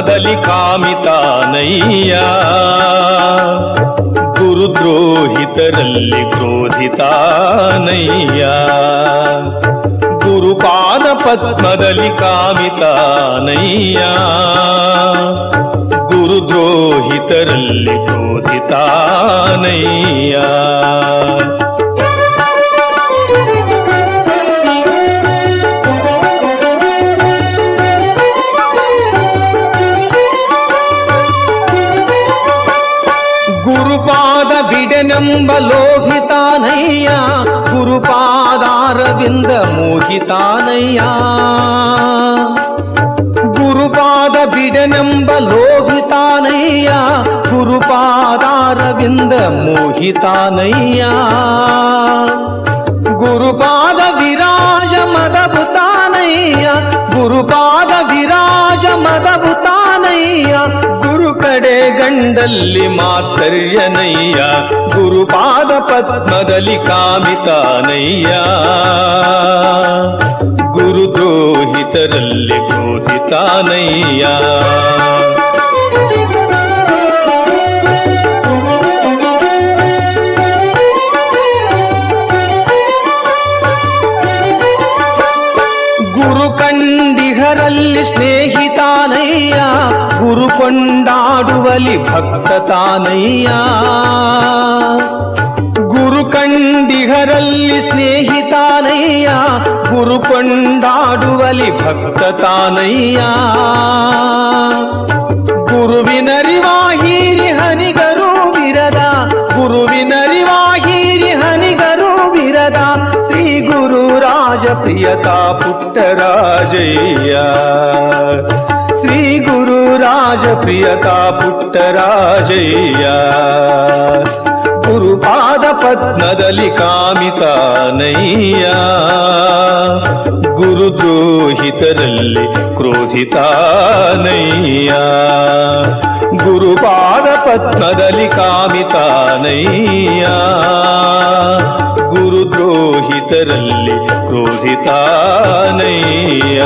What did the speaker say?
ಕ್ರೋಧಿತಾನಯ್ಯ ಗುರುದ್ರೋಹಿತರಲ್ಲಿ ಕ್ರೋಧಿತಾನಯ್ಯ ಗುರುಪಾದ ಪದ್ಮದಲ್ಲಿ ಕಾಮಿತಾನಯ್ಯ ಗುರುದ್ರೋಹಿತರಲ್ಲಿ ಕ್ರೋಧಿತಾನಯ್ಯ ಬಿಡೆನೆಂಬ ಲೋಹಿತಾನಯ್ಯ, ಗುರುಪಾದಾರವಿಂದ ಮೋಹಿತಾನಯ್ಯ. ಗುರುಪಾದ ಬಿಡೆನೆಂಬ ಲೋಹಿತಾನಯ್ಯ, ಗುರುಪಾದಾರವಿಂದ ಮೋಹಿತಾನಯ್ಯ. ಗುರುಪಾದ ವಿರಾಜ ಮದಬುತಾನಯ್ಯ ಗುರುಪಾದ ವಿರಾಜ ಮದಬುತಾನಯ್ಯ ಗುರು ಕಡೆ ಗಂಡಲ್ಲಿ ಮಾತ್ಸರ್ಯನಯ್ಯ. ಗುರುಪಾದ ಪದ್ಮದಲ್ಲಿ ಕಾಮಿತಾನಯ್ಯ ಗುರುದ್ರೋಹಿತರಲ್ಲಿ ಬೋಧಿತಾನಯ್ಯ ಗುರು ಕಂಡಿಹರಲ್ಲಿ ಸ್ನೇಹಿತಾನಯ್ಯ ಕೊಂಡಾಡುವಲಿ ಭಕ್ತ ತಾನಯ್ಯ. ಗುರು ಕಂಡಿಹರಲ್ಲಿ ಸ್ನೇಹಿತಾನಯ್ಯ ಗುರು ಕೊಂಡಾಡುವಲಿ ಭಕ್ತ ತಾನಯ್ಯ. ಗುರುವಿನರಿವಾಹೀರಿ ಹನಿಗರು ವಿರದ. ಗುರುವಿನರಿವಾಹೀರಿ ಹನಿಗರು ವಿರದ. ಶ್ರೀ ಗುರು ರಾಜ ಪ್ರಿಯತಾ ಪುಟ್ಟರಾಜಯ್ಯ. ಶ್ರೀ ಗುರು ರಾಜ ಪ್ರಿಯತಾ ಪುಟ್ಟರಾಜಯ್ಯ ಗುರುಪಾದ ಪದ್ಮದಲ್ಲಿ ಕಾಮಿತಾನಯ್ಯ ಗುರುದ್ರೋಹಿತರಲ್ಲಿ ಕ್ರೋಧಿತಾನಯ್ಯ ಗುರುಪಾದ ಪದ್ಮದಲ್ಲಿ ಕಾಮಿತಾನಯ್ಯ ಗುರುದ್ರೋಹಿತರಲ್ಲಿ ಕ್ರೋಧಿತಾನಯ್ಯ